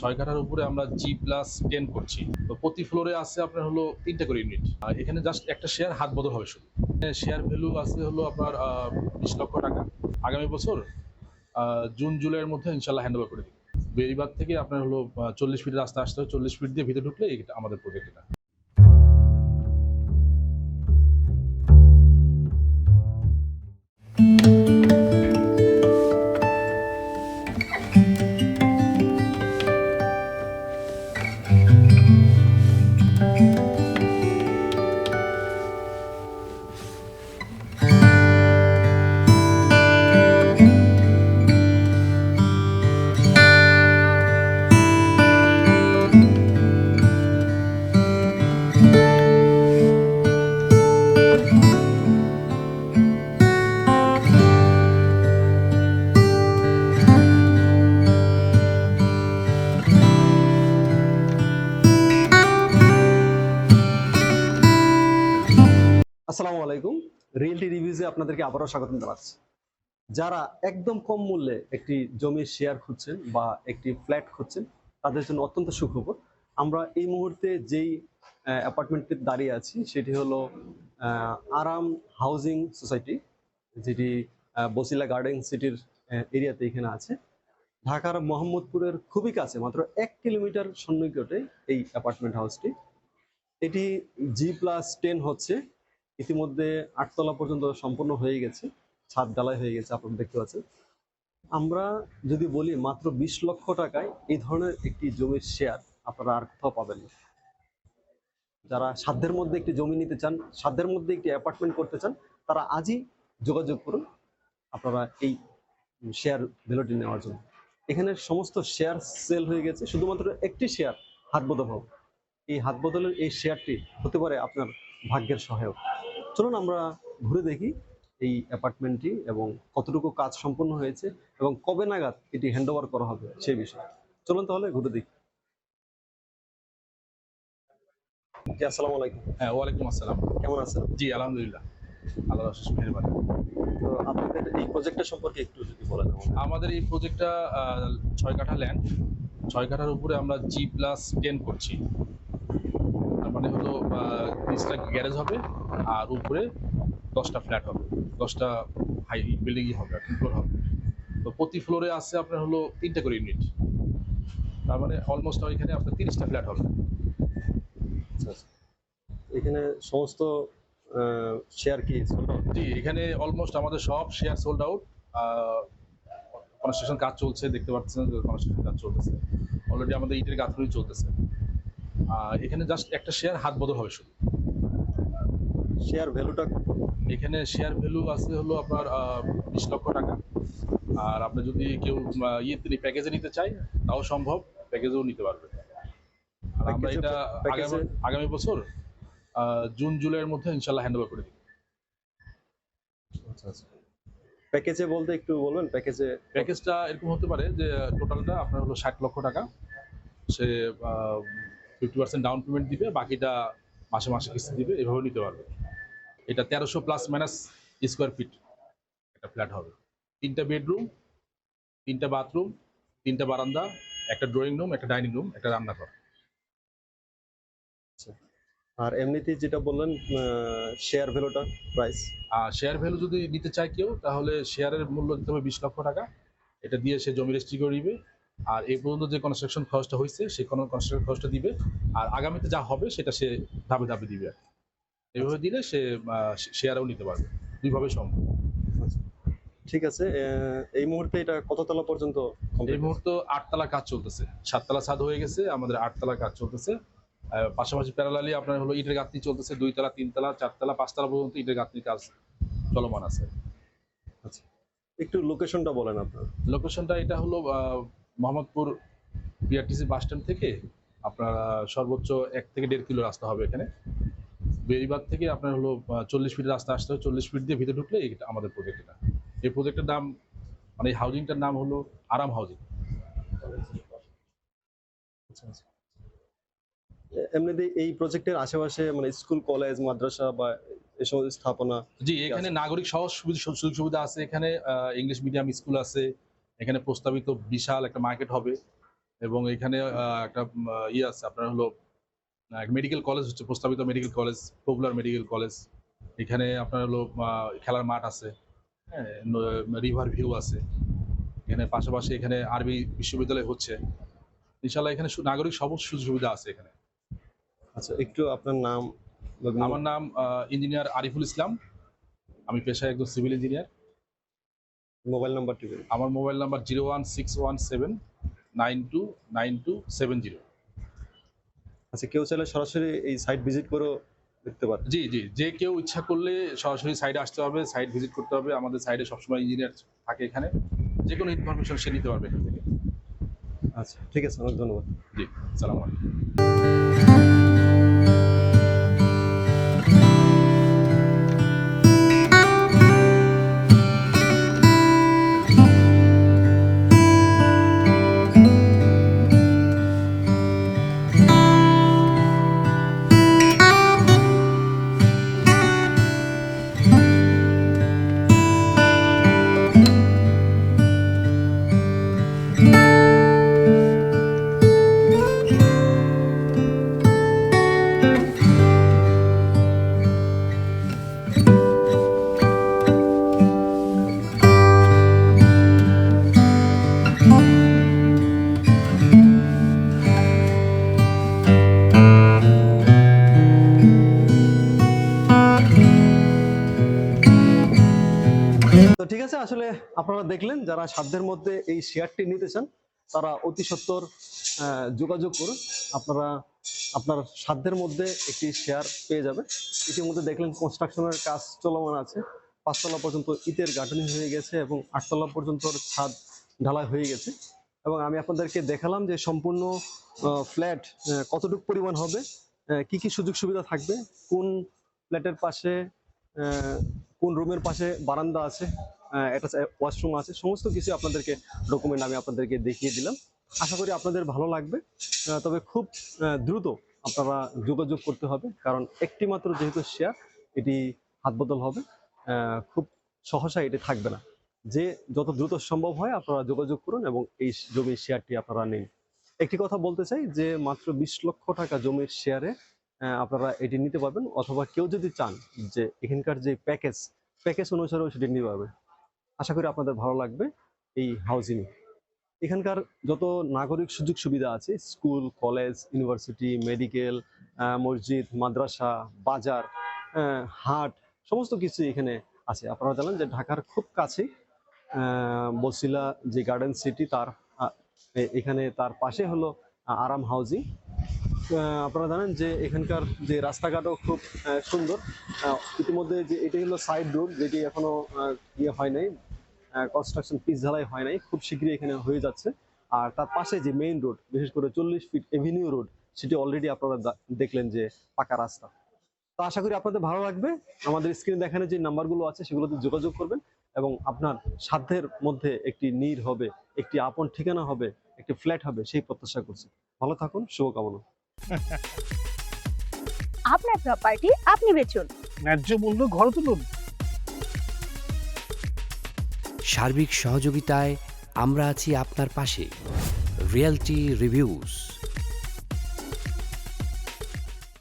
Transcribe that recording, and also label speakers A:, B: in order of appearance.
A: ছয় কাঠার উপরে আমরা জি প্লাস টেন করছি। তো প্রতি ফ্লোরে আছে আপনার হলো তিনটা করে ইউনিট আর এখানে জাস্ট একটা শেয়ার হাত বদল হবে শুধু। শেয়ার ভ্যালু আছে হলো আপনার বিশ লক্ষ টাকা। আগামী বছর জুন জুলাইয়ের মধ্যে ইনশাল্লাহ হ্যান্ড করে দিই বেরিবাদ থেকে আপনার হলো চল্লিশ ফিট রাস্তা আসতে হবে। চল্লিশ ফিট দিয়ে ভিতরে ঢুকলে এটা আমাদের প্রজেক্ট এটা।
B: আসসালামু আলাইকুম। রিয়েলটি রিভিউজে আপনাদেরকে আবারও স্বাগতম জানাচ্ছি। যারা একদম কম মূল্যে একটি জমির শেয়ার খুঁজছেন বা একটি ফ্ল্যাট খুঁজছেন, তাদের জন্য অত্যন্ত সুখবর। আমরা এই মুহূর্তে যেই অ্যাপার্টমেন্টে দাঁড়িয়ে আছি, সেটি হলো আরাম হাউজিং সোসাইটি যেটি বসিলা গার্ডেন সিটির এরিয়াতে এখানে আছে। ঢাকার মোহাম্মদপুরের খুবই কাছে, মাত্র এক কিলোমিটার সন্নিকটে এই অ্যাপার্টমেন্ট হাউসটি এটি জি প্লাস টেন হচ্ছে। ইতিমধ্যে আটতলা পর্যন্ত সম্পূর্ণ হয়ে গেছে, ছাদ ডালাই হয়ে গেছে, আপনারা দেখতে পাচ্ছেন। আমরা যদি বলি মাত্র বিশ লক্ষ টাকায় এই ধরনের একটি জমির শেয়ার আপনারা আর কোথাও পাবেন না। যারা সাধ্যের মধ্যে একটি জমি নিতে চান, সাধ্যের মধ্যে একটি অ্যাপার্টমেন্ট করতে চান, তারা আজই যোগাযোগ করুন আপনারা এই শেয়ার ভ্যালুটি নেওয়ার জন্য। এখানে সমস্ত শেয়ার সেল হয়ে গেছে, শুধুমাত্র একটি শেয়ার হাত বদল এই হাত বদলের এই শেয়ারটি হতে পারে আপনার ভাগ্যের সহায়ক। চলুন আমরা ঘুরে দেখি এই অ্যাপার্টমেন্টটি এবং কতটুকু কাজ সম্পন্ন হয়েছে এবং কবে নাগাদ এটি হ্যান্ডওভার করা হবে সেই বিষয়ে। চলুন তাহলে ঘুরে দেখি। জি আসসালামু আলাইকুম।
A: হ্যাঁ ওয়ালাইকুম আসসালাম।
B: কেমন আছেন?
A: জি আলহামদুলিল্লাহ। আল্লাহ অশেষ মেহরবানি।
B: তো আপনাদের এই প্রজেক্টটা সম্পর্কে একটু যদি বলেন আমাদের।
A: আমাদের এই প্রজেক্টটা ছয় কাঠা ল্যান্ড ছয় কাঠার উপরে আমরা জি প্লাস টেন করছি। মানে হলো নিচটা গ্যারেজ হবে আর উপরে দশটা ফ্ল্যাট হবে। দশটা হাই বিল্ডিংই হবে ফ্লোর হবে। তো প্রতি ফ্লোরে আছে আপনার হলো তিনটা করে ইউনিট তার মানে অলমোস্ট ওইখানে আপনার তিরিশটা ফ্ল্যাট হবে।
B: আচ্ছা, আচ্ছা। এখানে সমস্ত শেয়ার কি
A: জি এখানে অলমোস্ট আমাদের সব শেয়ার সোল্ড আউট কনস্ট্রাকশন কাজ চলছে দেখতে পাচ্ছেন কনস্ট্রাকশন কাজ চলতেছে। অলরেডি আমাদের ইটের গাঁথনি চলতেছে। এখানে জাস্ট একটা শেয়ার হাত বদল হবে শুধু।
B: শেয়ার ভ্যালুটা
A: এখানে শেয়ার ভ্যালু আছে হলো আপনার বিশ লক্ষ টাকা। আর আপনি যদি কেউ ইয়ে প্যাকেজে নিতে চাই তাও সম্ভব প্যাকেজেও নিতে পারবে। আর আমরা এটা আগামী বছর জুন জুলাইয়ের মধ্যে ইনশাল্লাহ হ্যান্ড ওভার করে দিই
B: আচ্ছা আচ্ছা। প্যাকেজে বলতে একটু বলবেন প্যাকেজে
A: প্যাকেজটা এরকম হতে পারে যে টোটালটা আপনার হলো ষাট লক্ষ টাকা। সে ফিফটি পার্সেন্ট ডাউন পেমেন্ট দিবে বাকিটা মাসে মাসে কিস্তি দিবে এভাবে নিতে পারবে। এটা তেরোশো প্লাস মাইনাস স্কোয়ার ফিট একটা ফ্ল্যাট হবে। তিনটা বেডরুম তিনটা বাথরুম তিনটা বারান্দা একটা ড্রয়িং রুম একটা ডাইনিং রুম একটা রান্নাঘর।
B: আর এমনিতে যেটা বললেন শেয়ার ভ্যালুটা প্রাইস
A: আর শেয়ার ভ্যালু যদি নিতে চায় কেউ তাহলে শেয়ারের মূল্য দিতে হবে বিশ লক্ষ টাকা। এটা দিয়ে সে জমি রেজিস্ট্রি করে দিবে আর এই পর্যন্ত যে কনস্ট্রাকশন খরচটা হয়েছে সেই কোনো কনস্ট্রাকশন খরচটা দিবে। আর আগামীতে যা হবে সেটা সে ধাপে ধাপে দিবে। এভাবে দিলে সে শেয়ারও নিতে পারবে। দুইভাবে সম্ভব।
B: ঠিক আছে এই মুহূর্তে এটা কততলা পর্যন্ত
A: এই মুহূর্তে আটতলা কাজ চলতেছে। সাততলা ছাদ হয়ে গেছে আমাদের আটতলা কাজ চলতেছে। পাশাপাশি প্যারালালি আপনার হলো ইটের গাঁথনি চলতেছে দুইতলা তিনতলা চারতলা পাঁচতলা পর্যন্ত ইটের গাঁথনির কাজ চলমান আছে।
B: আছে? একটু লোকেশনটা বলেন আপনার।
A: লোকেশনটা এটা হলো মোহাম্মদপুর বিআরটিসি বাস স্ট্যান্ড থেকে আপনার সর্বোচ্চ এক থেকে দেড় কিলো রাস্তা হবে এখানে। বেরিবাদ থেকে আপনার হলো চল্লিশ ফিট রাস্তা আসতে হবে। চল্লিশ ফিট দিয়ে ভিতরে ঢুকলে এটা আমাদের প্রজেক্ট এটা। এই প্রজেক্টের নাম মানে এই হাউজিংটার নাম হলো আরাম হাউজিং
B: এমনিতে এই প্রজেক্টের আশেপাশে মানে স্কুল কলেজ মাদ্রাসা বা এসব স্থাপনা
A: জি এখানে নাগরিক সহজ সুবিধা সুযোগ সুবিধা আছে। এখানে ইংলিশ মিডিয়াম স্কুল আছে। এখানে প্রস্তাবিত বিশাল একটা মার্কেট হবে এবং এখানে একটা ইয়ে আছে আপনার হলো মেডিকেল কলেজ হচ্ছে প্রস্তাবিত medical college popular medical college এখানে আপনার হলো খেলার মাঠ আছে হ্যাঁ রিভার ভিউ আছে। এখানে পাশাপাশি এখানে আরবি বিশ্ববিদ্যালয় হচ্ছে। ইনশাল্লাহ এখানে নাগরিক সব সুযোগ সুবিধা আছে এখানে।
B: আচ্ছা একটু আপনার নাম
A: আমার নাম ইঞ্জিনিয়ার আরিফুল ইসলাম। আমি পেশায় একজন সিভিল ইঞ্জিনিয়ার
B: মোবাইল নাম্বারটি বলুন
A: আমার mobile number zero one six one seven nine two nine two seven zero.
B: আচ্ছা কেউ চাইলে সরাসরি এই সাইট ভিজিট করেও দেখতে পারে
A: জি জি যে কেউ ইচ্ছা করলে সরাসরি সাইডে আসতে হবে সাইট ভিজিট করতে হবে আমাদের সাইডে সবসময় ইঞ্জিনিয়ার থাকে এখানে। যে কোনো ইনফরমেশন সে নিতে পারবে এখান থেকে।
B: আচ্ছা ঠিক আছে অনেক ধন্যবাদ।
A: জি সালাম আলাইকুম।
B: ঠিক আছে আসলে আপনারা দেখলেন যারা সাধ্যের মধ্যে এই শেয়ারটি নিতে চান তারা অতি সত্বর আহ, যোগাযোগ করুন। আপনারা আপনার সাধ্যের মধ্যে একটি শেয়ার পেয়ে যাবে ইতিমধ্যে দেখলেন কনস্ট্রাকশনের কাজ চলমান আছে। পাঁচতলা পর্যন্ত ইটের গাঁথনি হয়ে গেছে এবং আটতলা পর্যন্ত ছাদ ঢালাই হয়ে গেছে। এবং আমি আপনাদেরকে দেখালাম যে সম্পূর্ণ ফ্ল্যাট কতটুকু পরিমাণ হবে কি কি সুযোগ সুবিধা থাকবে কোন ফ্ল্যাটের পাশে কোন রুমের পাশে বারান্দা আছে একটা ওয়াশরুম আছে। সমস্ত কিছু আপনাদেরকে ডকুমেন্ট আমি আপনাদেরকে দেখিয়ে দিলাম। আশা করি আপনাদের ভালো লাগবে। তবে খুব দ্রুত আপনারা যোগাযোগ করতে হবে, কারণ একটি মাত্র যেহেতু শেয়ার এটি হাত বদল হবে খুব সহসা এটি থাকবে না। যে যত দ্রুত সম্ভব হয়, আপনারা যোগাযোগ করুন এবং এই জমির শেয়ারটি আপনারা নিন। একটি কথা বলতে চাই যে, মাত্র বিশ লক্ষ টাকা জমির শেয়ারে আপনারা এটি নিতে পারবেন। অথবা কেউ যদি চান যে, এখানকার যে প্যাকেজ প্যাকেজ অনুসারেও সেটি নিতে পারবে। আশা করি আপনাদের ভালো লাগবে এই হাউজিং এখানকার যত নাগরিক সুযোগ সুবিধা আছে, স্কুল, কলেজ ইউনিভার্সিটি মেডিকেল মসজিদ, মাদ্রাসা, বাজার হাট, সমস্ত কিছু এখানে আছে। আপনারা জানেন যে ঢাকার খুব কাছে বসিলা যে গার্ডেন সিটি তার এখানে তার পাশে হলো আরাম হাউজিং আপনারা জানেন যে এখানকার যে রাস্তাঘাটও খুব সুন্দর। ইতিমধ্যে যে এটি হলো সাইড রোড যেটি এখনও ইয়ে হয় নাই কনস্ট্রাকশন পিস ঢালাই হয় নাই, খুব শীঘ্রই এখানে হয়ে যাচ্ছে। আর তার পাশে যে মেইন রোড বিশেষ করে চল্লিশ ফিট এভিনিউ রোড সেটি অলরেডি আপনারা দেখলেন যে পাকা রাস্তা। তো আশা করি আপনাদের ভালো লাগবে। আমাদের স্ক্রিনে দেখানো যে নাম্বারগুলো আছে, সেগুলোতে যোগাযোগ করবেন এবং আপনার সাধ্যের মধ্যে একটি নীর হবে, একটি আপন ঠিকানা হবে, একটি ফ্ল্যাট হবে, সেই প্রত্যাশা করছি। ভালো থাকুন, শুভকামনা।
C: আপনার প্রপার্টি আপনি বেচুন।
D: ন্যায্য মূল্য ঘর তুলুন।
E: সার্বিক সহযোগিতায় আমরা আছি আপনার পাশে। Realty reviews